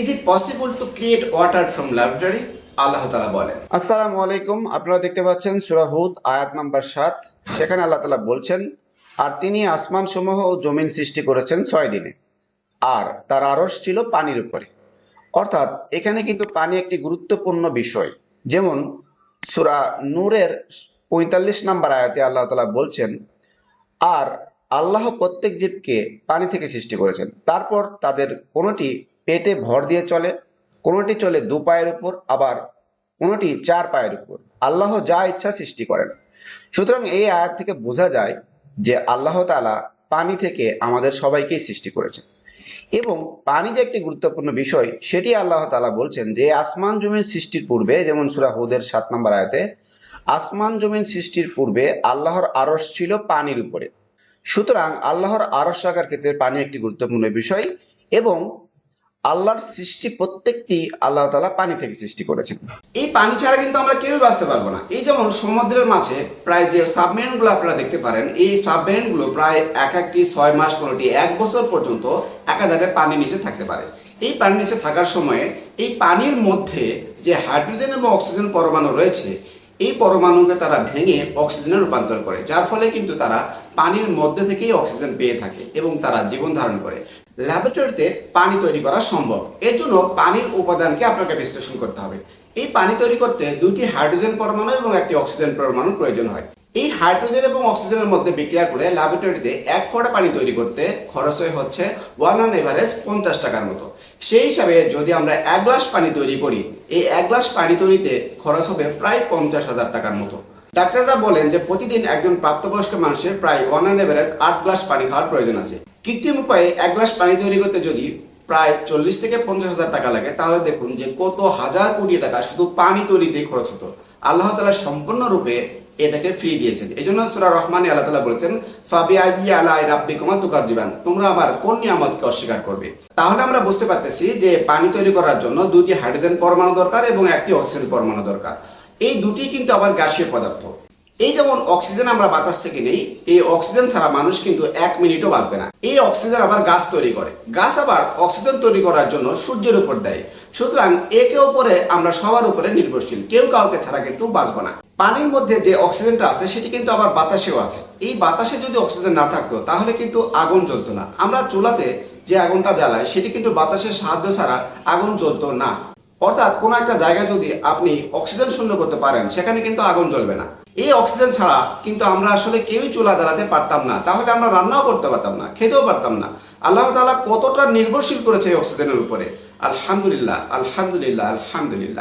Is it possible to create water from laboratory আল্লাহ তালা বলেন। আসসালামু আলাইকুম, আপনারা দেখতে পাচ্ছেন সুরাহুদ আয়াত নাম্বার সাত। সেখানে আল্লাহ তালা বলছেন, আর তিনি আসমান সমূহ ও জমিন সৃষ্টি করেছেন ছয় দিনে, আর তার আরস ছিল পানির উপরে। অর্থাৎ এখানে কিন্তু পানি একটি গুরুত্বপূর্ণ বিষয়। যেমন সুরা নূরের পঁয়তাল্লিশ নাম্বার আয়াতে আল্লাহ তালা বলছেন, আর আল্লাহ প্রত্যেক জীবকে পানি থেকে সৃষ্টি করেছেন। তারপর তাদের কোনোটি পেটে ভর দিয়ে চলে, কোনোটি চলে দু পায়ের উপর, আবার কোনোটি চার পায়ের উপর। আল্লাহ যা ইচ্ছা সৃষ্টি করেন। সুতরাং এই আয়াত থেকে বোঝা যায় যে আল্লাহ তালা পানি থেকে আমাদের সবাইকেই সৃষ্টি করেছেন। এবং পানি যে একটি গুরুত্বপূর্ণ বিষয়, সেটি আল্লাহ তালা বলছেন যে আসমান জমিন সৃষ্টির পূর্বে, যেমন সুরা হুদের সাত নম্বর আয়াতে, আসমান জমিন সৃষ্টির পূর্বে আল্লাহর আরস ছিল পানির উপরে। সুতরাং আল্লাহর আরস রাখার ক্ষেত্রে পানি একটি গুরুত্বপূর্ণ বিষয় এবং আল্লাহর সৃষ্টি প্রত্যেকটি আল্লাহ তাআলা পানি থেকে সৃষ্টি করেছেন। এই পানি ছাড়া কিন্তু আমরা কেউই বাঁচতে পারব না। এই যেমন সমুদ্রের মাঝে প্রায় যে সাবমেরিনগুলো আপনারা দেখতে পারেন, এই সাবমেরিনগুলো প্রায় এক একটি ছয় মাস কোনোটি এক বছর পর্যন্ত একাধারে পানির নিচে থাকতে পারে। এই পানির নিচে থাকার সময়ে এই পানির মধ্যে যে হাইড্রোজেন এবং অক্সিজেন পরমাণু রয়েছে, এই পরমাণুকে তারা ভেঙে অক্সিজেনে রূপান্তর করে, যার ফলে কিন্তু তারা পানির মধ্যে থেকেই অক্সিজেন পেয়ে থাকে এবং তারা জীবন ধারণ করে। ল্যাবরেটরিতে পানি তৈরি করা সম্ভব। এর জন্য পানির উপাদানকে আপনাকে বিশ্লেষণ করতে হবে। এই পানি তৈরি করতে দুইটি হাইড্রোজেন পরমাণু এবং একটি অক্সিজেন পরমাণু প্রয়োজন হয়। এই হাইড্রোজেন এবং অক্সিজেনের মধ্যে বিক্রিয়া করে ল্যাবরেটরিতে এক ফোঁটা পানি তৈরি করতে খরচ হয়ে হচ্ছে ওয়ান অন এভারেজ পঞ্চাশ টাকার মতো। সেই হিসাবে যদি আমরা এক গ্লাস পানি তৈরি করি, এই এক গ্লাস পানি তৈরিতে খরচ হবে প্রায় পঞ্চাশ হাজার টাকার মতো। ডাক্তাররা বলেন যে প্রতিদিন একজন প্রাপ্তবয়স্ক মানুষের প্রায় অন এভারেজ আট গ্লাস পানি খাওয়ার প্রয়োজন আছে। কৃত্রিম উপায়ে এক গ্লাস পানি তৈরি করতে যদি প্রায় চল্লিশ থেকে পঞ্চাশ হাজার টাকা লাগে, তাহলে দেখুন যে কত হাজার কোটি টাকা শুধু পানি তৈরিতে খরচ হতো। আল্লাহ তালা সম্পূর্ণরূপে এটাকে ফ্রি দিয়েছেন। এই জন্য সুরা রহমানে আল্লাহ তালা বলেছেন ফাবিয়া ইয়া আলা রাব্বি কুমা তুকার জীবান তোমরা আমার কোন নিয়ামতকে অস্বীকার করবে? তাহলে আমরা বুঝতে পারতেছি যে পানি তৈরি করার জন্য দুটি হাইড্রোজেন পরমাণু দরকার এবং একটি অক্সিজেন পরমাণু দরকার। এই দুটি কিন্তু আবার গ্যাসীয় পদার্থ। এই যেমন অক্সিজেন আমরা বাতাস থেকে নেই, এই অক্সিজেন ছাড়া মানুষ কিন্তু এক মিনিটও বাঁচবে না। এই অক্সিজেন আবার গাছ তৈরি করে। গাছ আবার অক্সিজেন তৈরি করার জন্য সূর্যের উপর দেয়। সুতরাং একে ওপরে আমরা সবার উপরে নির্ভরশীল। কেউ কাউকে ছাড়া কিন্তু বাঁচবো না। পানির মধ্যে যে অক্সিজেনটা আছে, সেটি কিন্তু আবার বাতাসেও আছে। এই বাতাসে যদি অক্সিজেন না থাকতো, তাহলে কিন্তু আগুন জ্বলতো না। আমরা চুলাতে যে আগুনটা জ্বালাই, সেটি কিন্তু বাতাসের সাহায্য ছাড়া আগুন জ্বলতো না। অর্থাৎ কোনো একটা জায়গায় যদি আপনি অক্সিজেন শূন্য করতে পারেন, সেখানে কিন্তু আগুন জ্বলবে না। এই অক্সিজেন ছাড়া কিন্তু আমরা আসলে কেউই চুলা দাঁড়াতে পারতাম না। তাহলে আমরা রান্নাও করতে পারতাম না, খেতেও পারতাম না। আল্লাহ তালা কতটা নির্ভরশীল করেছে এই অক্সিজেনের উপরে? আলহামদুলিল্লাহ আলহামদুলিল্লাহ আলহামদুলিল্লাহ।